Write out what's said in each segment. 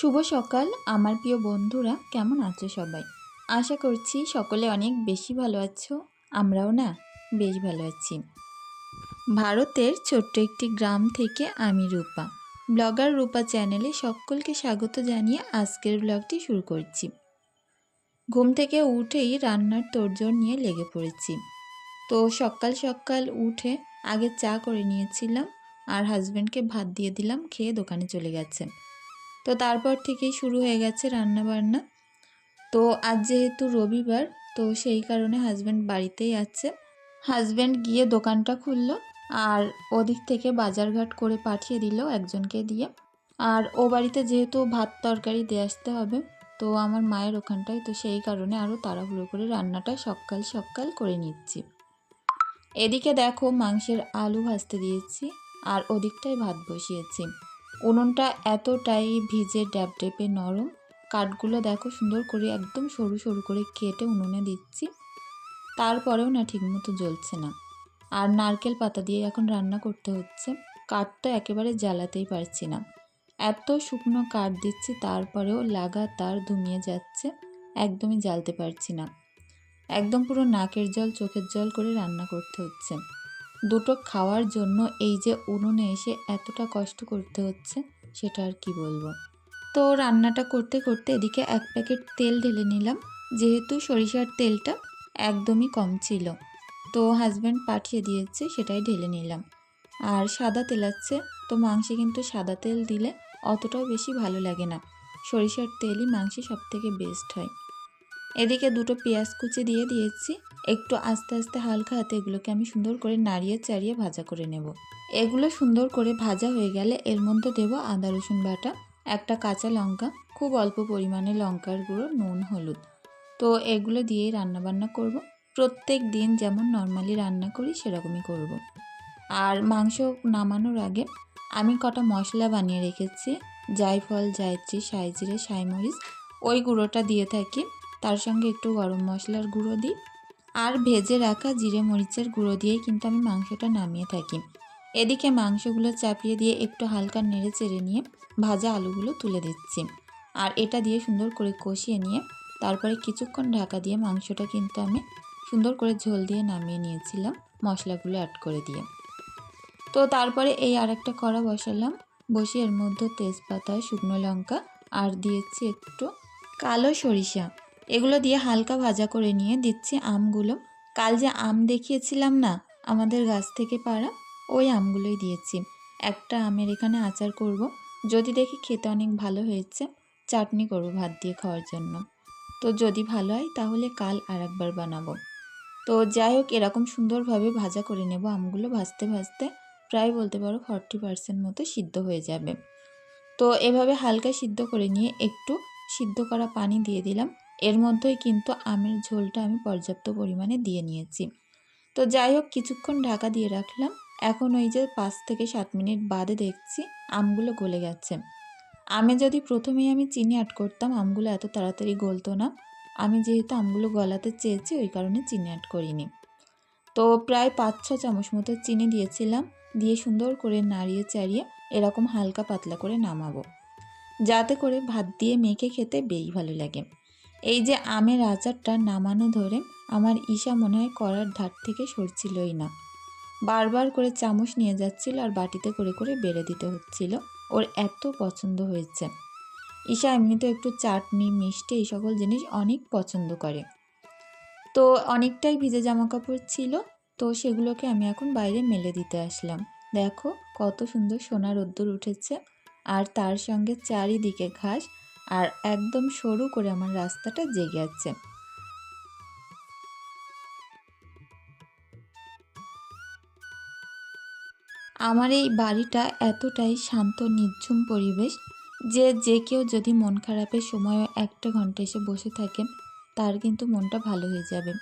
শুভ সকাল, আমার প্রিয় বন্ধুরা, কেমন আছো সবাই? আশা করছি সকলে অনেক বেশি ভালো আছো, আমরাও না বেশ ভালো আছি। ভারতের ছোট্ট একটি গ্রাম থেকে আমি রূপা। ব্লগার রূপা চ্যানেলে সকলকে স্বাগত জানিয়ে আজকের ব্লগটি শুরু করছি। ঘুম থেকে উঠেই রান্নার তোড়জোড় নিয়ে লেগে পড়েছি। তো সকাল সকাল উঠে আগে চা করে নিয়েছিলাম আর হাজব্যান্ডকে ভাত দিয়ে দিলাম, খেয়ে দোকানে চলে গেছে। তো তারপর থেকেই শুরু হয়ে গেছে রান্না বান্না তো আজ যেহেতু রবিবার, তো সেই কারণে হাজব্যান্ড বাড়িতেই আছে। হাজব্যান্ড গিয়ে দোকানটা খুললো আর ওদিক থেকে বাজারঘাট করে পাঠিয়ে দিল একজনকে দিয়ে। আর ও বাড়িতে যেহেতু ভাত তরকারি দিয়ে আসতে হবে, তো আমার মায়ের ওখানটায় তো সেই কারণে আরও তাড়াহুড়ো করে রান্নাটা সকাল সকাল করে নিচ্ছি। এদিকে দেখো মাংসের আলু ভাজতে দিয়েছি আর ওদিকটায় ভাত বসিয়েছি। উনুনটা এতটাই ভিজে ড্যাব ডেপে নরম। কাঠগুলো দেখো সুন্দর করে একদম সরু সরু করে কেটে উনুনে দিচ্ছি। তারপরেও না ঠিকমতো জ্বলছে না। আর নারকেল পাতা দিয়ে এখন রান্না করতে হচ্ছে। কাঠ তো একেবারে জ্বালাতেই পারছি না। এত শুকনো কাঠ দিচ্ছি তারপরেও লাগাতার ধুমিয়ে যাচ্ছে। একদমই জ্বালতে পারছি না। একদম পুরো নাকের জল, চোখের জল করে রান্না করতে হচ্ছে। দুটো খাওয়ার জন্য এই যে উনুনে এসে এতটা কষ্ট করতে হচ্ছে, সেটা আর কি বলব? তো রান্নাটা করতে করতে এদিকে এক প্যাকেট তেল ঢেলে নিলাম। যেহেতু সরিষার তেলটা একদমই কম ছিল, তো হাজব্যান্ড পাঠিয়ে দিয়েছে, সেটাই ঢেলে নিলাম। আর সাদা তেল আছে, তো মাংসে কিন্তু সাদা তেল দিলে অতটাও বেশি ভালো লাগে না। সরিষার তেলই মাংসে সব থেকে বেস্ট হয়। এদিকে দুটো পেঁয়াজ কুচি দিয়ে দিয়েছি একটু আস্তে আস্তে হালকা হাতে এগুলোকে আমি সুন্দর করে নাড়িয়ে চাড়িয়ে ভাজা করে নেব। এগুলো সুন্দর করে ভাজা হয়ে গেলে এর মধ্যে দেবো আদা, রসুন বাটা, একটা কাঁচা লঙ্কা, খুব অল্প পরিমাণে লঙ্কার গুঁড়ো, নুন, হলুদ। তো এগুলো দিয়েই রান্নাবান্না করব। প্রত্যেক দিন যেমন নর্মালি রান্না করি, সেরকমই করব। আর মাংস নামানোর আগে আমি কটা মশলা বানিয়ে রেখেছি। জায়ফল, জায়ত্রী, সাইজিরে, সাইমরিচ, ওই গুঁড়োটা দিয়ে থাকি। তার সঙ্গে একটু গরম মশলার গুঁড়ো দিই। আর ভেজে রাখা জিরে মরিচের গুঁড়ো দিয়েই কিন্তু আমি মাংসটা নামিয়ে থাকি। এদিকে মাংসগুলো চাপিয়ে দিয়ে একটু হালকা নেড়ে চেড়ে নিয়ে ভাজা আলুগুলো তুলে দিচ্ছি। আর এটা দিয়ে সুন্দর করে কষিয়ে নিয়ে তারপরে কিছুক্ষণ ঢাকা দিয়ে মাংসটা কিন্তু আমি সুন্দর করে ঝোল দিয়ে নামিয়ে নিয়েছিলাম মশলাগুলো অ্যাড করে দিয়ে। তো তারপরে এই আরেকটা কড়া বসালাম। বসিয়ে এর মধ্যে তেজপাতা, শুকনো লঙ্কা আর দিয়েছি একটু কালো সরিষা। এগুলো দিয়ে হালকা ভাজা করে নিয়ে দিচ্ছি আমগুলো। কাল যে আম দেখিয়েছিলাম না, আমাদের গাছ থেকে পাড়া, ওই আমগুলোই দিয়েছি। একটা আমের এখানে আচার করব। যদি দেখি খেতে অনেক ভালো হয়েছে, চাটনি করব ভাত দিয়ে খাওয়ার জন্য। তো যদি ভালো হয়, তাহলে কাল আর একবার বানাবো। তো যাই হোক, এরকম সুন্দরভাবে ভাজা করে নেব আমগুলো। ভাজতে ভাজতে প্রায় বলতে পারো ফর্টি পার্সেন্ট মতো সিদ্ধ হয়ে যাবে। তো এভাবে হালকা সিদ্ধ করে নিয়ে একটু সিদ্ধ করা পানি দিয়ে দিলাম। এর মধ্যেই কিন্তু আমের ঝোলটা আমি পর্যাপ্ত পরিমাণে দিয়ে নিয়েছি। তো যাই হোক, কিছুক্ষণ ঢাকা দিয়ে রাখলাম। এখন ওই যে পাঁচ থেকে সাত মিনিট বাদে দেখছি আমগুলো গলে গেছে। আমে যদি প্রথমেই আমি চিনি অ্যাড করতাম, আমগুলো এত তাড়াতাড়ি গলতো না। আমি যেহেতু আমগুলো গলাতে চেয়েছি, ওই কারণে চিনি অ্যাড করিনি। তো প্রায় পাঁচ ছ চামচ মতো চিনি দিয়েছিলাম। দিয়ে সুন্দর করে নাড়িয়ে চাড়িয়ে এরকম হালকা পাতলা করে নামাবো। যাতে করে ভাত দিয়ে মেখে খেতে বেশ ভালো লাগে। এই যে আমের আচারটা নামানো ধরে আমার ঈশা মনে হয় করার ধার থেকে সরছিলই না। বারবার করে চামচ নিয়ে যাচ্ছিল আর বাটিতে করে করে বেড়ে দিতে হচ্ছিল। ওর এত পছন্দ হয়েছে। ঈশা এমনিতে একটু চাটনি, মিষ্টি এই সকল জিনিস অনেক পছন্দ করে। তো অনেকটাই ভিজে জামা কাপড় ছিল, তো সেগুলোকে আমি এখন বাইরে মেলে দিতে আসলাম। দেখো কত সুন্দর সোনা রোদ্দুর উঠেছে। আর তার সঙ্গে চারিদিকে ঘাস আর একদম সরু করে আমার রাস্তাটা জেগে আছে। আমার এই বাড়িটা এতটাই শান্ত নির্ঝুম পরিবেশ যে যে কেউ যদি মন খারাপের সময় একটা ঘণ্টা এসে বসে থাকে, তার কিন্তু মনটা ভালো হয়ে যাবে।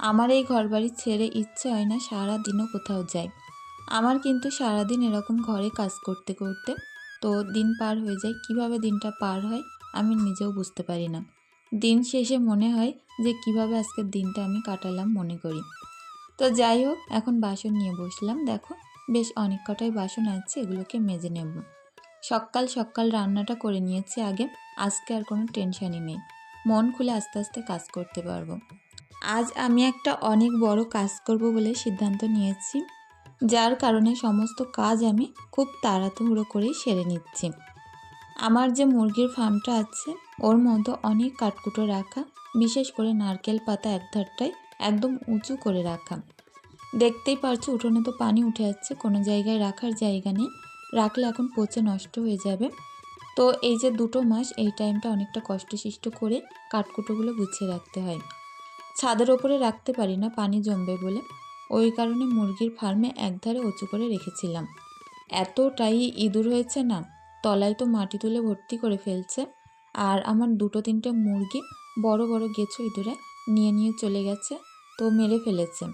আমার এই ঘর বাড়ি ছেড়ে ইচ্ছে হয় না সারা দিনও কোথাও যায় আমার কিন্তু সারাদিন এরকম ঘরে কাজ করতে করতে তো দিন পার হয়ে যায়, কীভাবে দিনটা পার হয় আমি নিজেও বুঝতে পারি না। দিন শেষে মনে হয় যে কীভাবে আজকের দিনটা আমি কাটালাম মনে করি। তো যাই হোক, এখন বাসন নিয়ে বসলাম, দেখো বেশ অনেক কটাই বাসন আছে, এগুলোকে মেজে নেব। সকাল সকাল রান্নাটা করে নিয়েছি আগে, আজকে আর কোনো টেনশানই নেই। মন খুলে আস্তে আস্তে কাজ করতে পারব। আজ আমি একটা অনেক বড় কাজ করব বলে সিদ্ধান্ত নিয়েছি। যার কারণে সমস্ত কাজ আমি খুব তাড়াহুড়ো করেই সেরে নিচ্ছি। আমার যে মুরগির ফার্মটা আছে, ওর মধ্যে অনেক কাঠকুটো রাখা, বিশেষ করে নারকেল পাতা এক ধারটায় একদম উঁচু করে রাখা। দেখতেই পারছ, উঠোনে তো পানি উঠে যাচ্ছে, কোনো জায়গায় রাখার জায়গা নেই। রাখলে এখন পচে নষ্ট হয়ে যাবে। তো এই যে দুটো মাস, এই টাইমটা অনেকটা কষ্টসিষ্ট করে কাঠকুটোগুলো গুছিয়ে রাখতে হয়। ছাদের ওপরে রাখতে পারি না, পানি জমবে বলে। ওই কারণে মুরগির ফার্মে একধারে উঁচু করে রেখেছিলাম। এতটাই ইঁদুর হয়েছে না, তলায় তো মাটি তুলে ভর্তি করে ফেলছে। আর আমার দুটো তিনটে মুরগি বড় বড় গেছো ইঁদুরে নিয়ে নিয়ে চলে গেছে, তো মেরে ফেলেছে।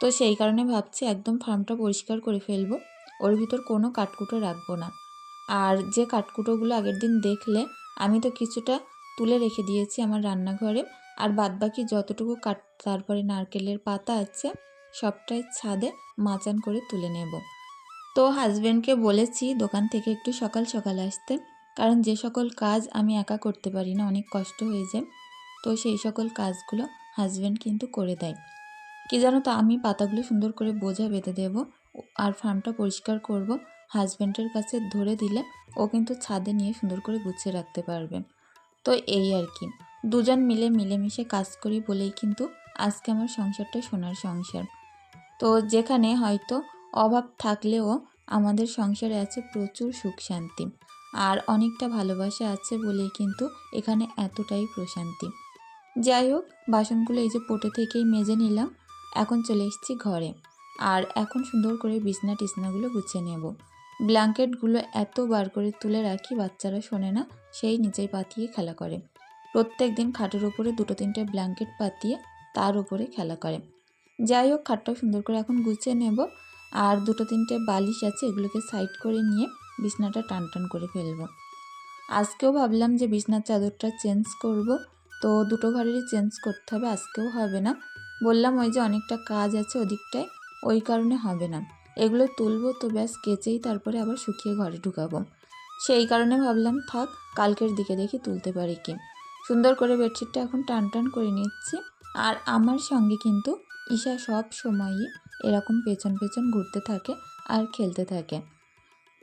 তো সেই কারণে ভাবছি একদম ফার্মটা পরিষ্কার করে ফেলব, ওর ভিতর কোনো কাঠকুটো রাখব না। আর যে কাঠকুটোগুলো আগের দিন দেখলে, আমি তো কিছুটা তুলে রেখে দিয়েছি আমার রান্নাঘরে। আর বাদবাকি যতটুকু কাট তারপরে নারকেলের পাতা আছে সবটাই ছাদে মাচান করে তুলে নেব। তো হাজব্যান্ডকে বলেছি, দোকান থেকে একটু সকাল সকাল আসতে। কারণ যে সকল কাজ আমি একা করতে পারি না, অনেক কষ্ট হয়ে যায়। তো সেই সকল কাজগুলো হাজব্যান্ড কিন্তু করে দেয়। কি জানো তো, আমি পাতাগুলো সুন্দর করে বোঝা বেঁধে দেব। আর ফার্মটা পরিষ্কার করব। হাজব্যান্ডের কাছে ধরে দিলে ও কিন্তু ছাদে নিয়ে সুন্দর করে গুছিয়ে রাখতে পারবে। তো এই আর কি। দুজন মিলে মিলেমিশে কাজ করি বলেই কিন্তু আজকে আমার সংসারটা সোনার সংসার। তো যেখানে হয়তো অভাব থাকলেও আমাদের সংসারে আছে প্রচুর সুখ শান্তি। আর অনেকটা ভালোবাসা আছে বলেই কিন্তু এখানে এতটাই প্রশান্তি। যাই হোক, বাসনগুলো এই যে পোটে থেকেই মেজে নিলাম। এখন চলে এসেছি ঘরে। আর এখন সুন্দর করে বিছনা টিসনাগুলো গুছিয়ে নেব। ব্ল্যাঙ্কেটগুলো এত বার করে তুলে রাখি, বাচ্চারা শোনে না, সেই নিচেই পাতিয়ে খেলা করে। প্রত্যেক দিন খাটের উপরে দুটো তিনটে ব্ল্যাঙ্কেট পাতিয়ে তার উপরে খেলা করে। যাই হোক, খাটটা সুন্দর করে এখন গুছিয়ে নেব। আর দুটো তিনটে বালিশ আছে, এগুলোকে সাইড করে নিয়ে বিছনাটা টান টান করে ফেলব। আজকেও ভাবলাম যে বিছনার চাদরটা চেঞ্জ করব, তো দুটো ঘরেরই চেঞ্জ করতে হবে, আজকেও হবে না। বললাম ওই যে অনেকটা কাজ আছে ওদিকটায়, ওই কারণে হবে না। এগুলো তুলবো তো ব্যাস, কেচেই তারপরে আবার শুকিয়ে ঘরে ঢুকাবো। সেই কারণে ভাবলাম, থাক, কালকের দিকে দেখি তুলতে পারি কি। সুন্দর করে বেডশিটটা এখন টান টান করে নিচ্ছি। আর আমার সঙ্গে কিন্তু ঈশা সব সময়ই এরকম পেছন পেছন ঘুরতে থাকে আর খেলতে থাকে।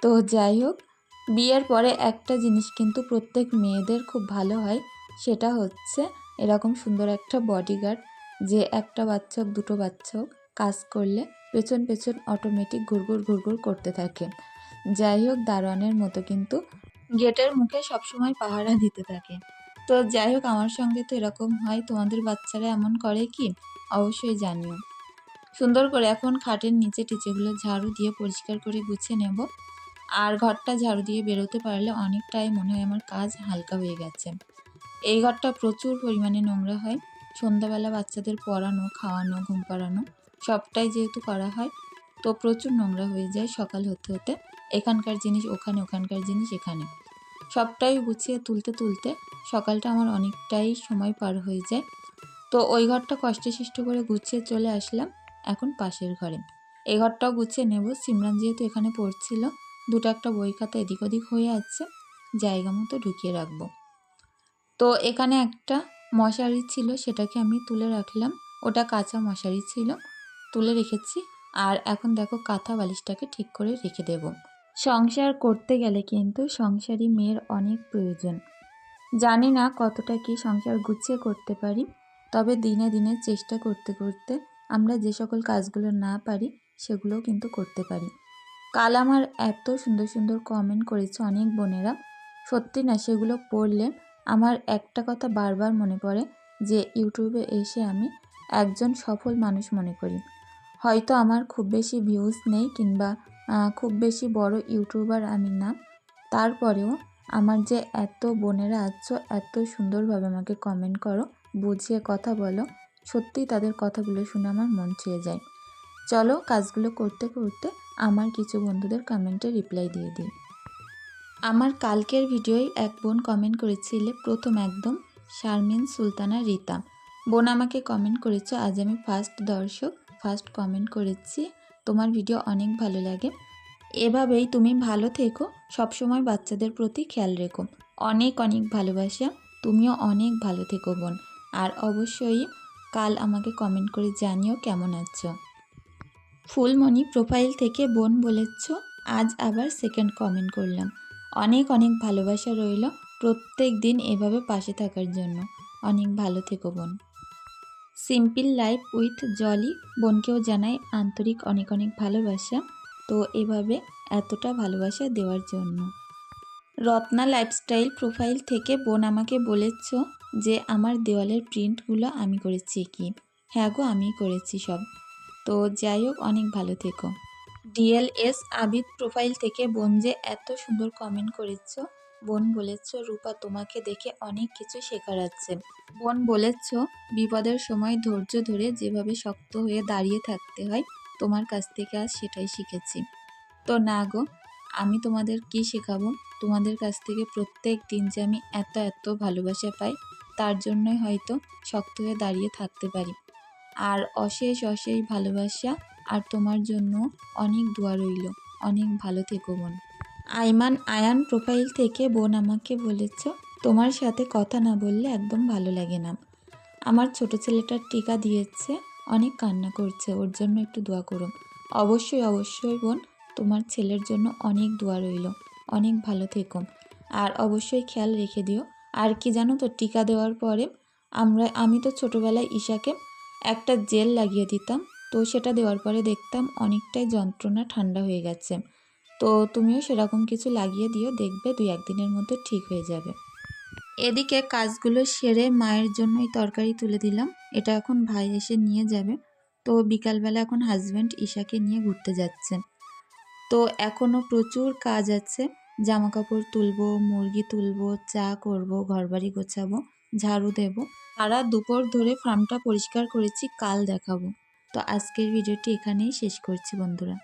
তো যাই হোক, বিয়ের পরে একটা জিনিস কিন্তু প্রত্যেক মেয়েদের খুব ভালো হয়, সেটা হচ্ছে এরকম সুন্দর একটা বডিগার্ড যে একটা বাচ্চা হোক, দুটো বাচ্চা হোক, কাজ করলে পেছন পেছন অটোমেটিক ঘুরঘুর ঘুরঘুর করতে থাকে। যাই হোক, দারোয়ানের মতো কিন্তু গেটের মুখে সবসময় পাহারা দিতে থাকে। তো যাই হোক, আমার সঙ্গে তো এরকম হয়, তোমাদের বাচ্চারা এমন করে কি? অবশ্যই জানিও। সুন্দর করে এখন খাটের নিচে টিচেগুলো ঝাড়ু দিয়ে পরিষ্কার করে গুছিয়ে নেব। আর ঘরটা ঝাড়ু দিয়ে বেরোতে পারলে অনেকটাই মনে হয় আমার কাজ হালকা হয়ে গেছে। এই ঘরটা প্রচুর পরিমাণে নোংরা হয়। সন্ধ্যাবেলা বাচ্চাদের পড়ানো, খাওয়ানো, ঘুম পাড়ানো সবটাই যেহেতু করা হয়, তো প্রচুর নোংরা হয়ে যায় সকাল হতে হতে। এখানকার জিনিস ওখানে, ওখানকার জিনিস এখানে। সবটাই গুছিয়ে তুলতে তুলতে সকালটা আমার অনেকটাই সময় পার হয়ে যায়। তো ওই ঘরটা কষ্টে সৃষ্ট করে গুছিয়ে চলে আসলাম এখন পাশের ঘরে। এই ঘরটাও গুছিয়ে নেব। সিমরান যেহেতু এখানে পড়ছিল, দুটো একটা বই খাতা এদিক ওদিক হয়ে আছে, জায়গা মতো ঢুকিয়ে রাখব। তো এখানে একটা মশারি ছিল, সেটাকে আমি তুলে রাখলাম। ওটা কাঁচা মশারি ছিল, তুলে রেখেছি। আর এখন দেখো কাঁথা বালিশটাকে ঠিক করে রেখে দেব। সংসার করতে গেলে কিন্তু সংসারী মেয়ের অনেক প্রয়োজন। জানি না কতটা কি সংসার গুছিয়ে করতে পারি। তবে দিনে দিনে চেষ্টা করতে করতে আমরা যে সকল কাজগুলো না পারি, সেগুলোও কিন্তু করতে পারি। কাল আমার এত সুন্দর সুন্দর কমেন্ট করেছে অনেক বোনেরা। সত্যি না, সেগুলো পড়লে আমার একটা কথা বারবার মনে পড়ে যে ইউটিউবে এসে আমি একজন সফল মানুষ মনে করি। হয়তো আমার খুব বেশি ভিউজ নেই কিংবা খুব বেশি বড় ইউটিউবার আমি না। তারপরেও আমার যে এত বোনেরা আছো, এত সুন্দরভাবে আমাকে কমেন্ট করো বুঝিয়ে কথা বলো, সত্যিই তাদের কথাগুলো শুনে আমার মন ছুঁয়ে যায়। চলো কাজগুলো করতে করতে আমার কিছু বন্ধুদের কমেন্টে রিপ্লাই দিয়ে দিই। আমার কালকের ভিডিওয় এক বোন কমেন্ট করেছিলে, প্রথম একদম শারমিন, সুলতানা, রিতা। বোন আমাকে কমেন্ট করেছে, আজ আমি ফার্স্ট দর্শক ফার্স্ট কমেন্ট করেছি। তোমার ভিডিও অনেক ভালো লাগে। এভাবেই তুমি ভালো থেকো, সবসময় বাচ্চাদের প্রতি খেয়াল রেখো। অনেক অনেক ভালোবাসা। তুমিও অনেক ভালো থেকো বোন। আর অবশ্যই কাল আমাকে কমেন্ট করে জানিও কেমন আছো। ফুলমণি প্রোফাইল থেকে বোন বলেছ, আজ আবার সেকেন্ড কমেন্ট করলাম। অনেক অনেক ভালোবাসা রইল প্রত্যেক দিন এভাবে পাশে থাকার জন্য। অনেক ভালো থেকো বোন। সিম্পল লাইফ উইথ জলি বোনকেও জানাই আন্তরিক অনেক অনেক ভালোবাসা। তো এভাবে এতটা ভালোবাসা দেওয়ার জন্য। রত্না লাইফস্টাইল প্রোফাইল থেকে বোন আমাকে বলেছ যে আমার দেওয়ালের প্রিন্টগুলো আমি করেছি কি? হ্যাঁ গো আমি করেছি সব। তো যাই হোক, অনেক ভালো থেকো। ডিএলএস আবিদ প্রোফাইল থেকে বোন যে এত সুন্দর কমেন্ট করেছ। বোন বলেছ, রূপা, তোমাকে দেখে অনেক কিছু শেখার আছে। বোন বলেছ, বিপদের সময় ধৈর্য ধরে যেভাবে শক্ত হয়ে দাঁড়িয়ে থাকতে হয়, তোমার কাছ থেকে আজ সেটাই শিখেছি। তো না গো আমি তোমাদের কি শেখাবো? তোমাদের কাছ থেকে প্রত্যেক দিন যে আমি এত এত ভালোবাসা পাই, তার জন্যই হয়তো শক্ত হয়ে দাঁড়িয়ে থাকতে পারি। আর অশেষ অশেষ ভালোবাসা আর তোমার জন্য অনেক দোয়া রইল। অনেক ভালো থেকো বোন। আইমান আয়ান প্রোফাইল থেকে বোন আমাকে বলেছ, তোমার সাথে কথা না বললে একদম ভালো লাগে না। আমার ছোট ছেলেটার টিকা দিয়েছে, অনেক কান্না করছে, ওর জন্য একটু দোয়া করো। অবশ্যই অবশ্যই বোন তোমার ছেলের জন্য অনেক দোয়া রইল। অনেক ভালো থেকো। আর অবশ্যই খেয়াল রেখে দিও। আর কি জানো তো, টিকা দেওয়ার পরে আমরা, আমি তো ছোটোবেলায় ঈশাকে একটা জেল লাগিয়ে দিতাম। তো সেটা দেওয়ার পরে দেখতাম অনেকটাই যন্ত্রণা ঠান্ডা হয়ে গেছে। তো তুমিও সেরকম কিছু লাগিয়ে দিও, দেখবে দুই একদিনের মধ্যে ঠিক হয়ে যাবে। এদিকে কাজগুলো সেরে মায়ের জন্যই তরকারি তুলে দিলাম। এটা এখন ভাই এসে নিয়ে যাবে। তো বিকালবেলা এখন হাজব্যান্ড ঈশাকে নিয়ে ঘুরতে যাচ্ছে। তো এখনও প্রচুর কাজ আছে। জামা কাপড় তুলবো, মুরগি তুলবো, চা করব, ঘরবাড়ি গোছাবো, ঝাড়ু দেব। সারা দুপুর ধরে ফার্মটা পরিষ্কার করেছি, কাল দেখাবো। তো আজকের ভিডিওটি এখানেই শেষ করছি বন্ধুরা।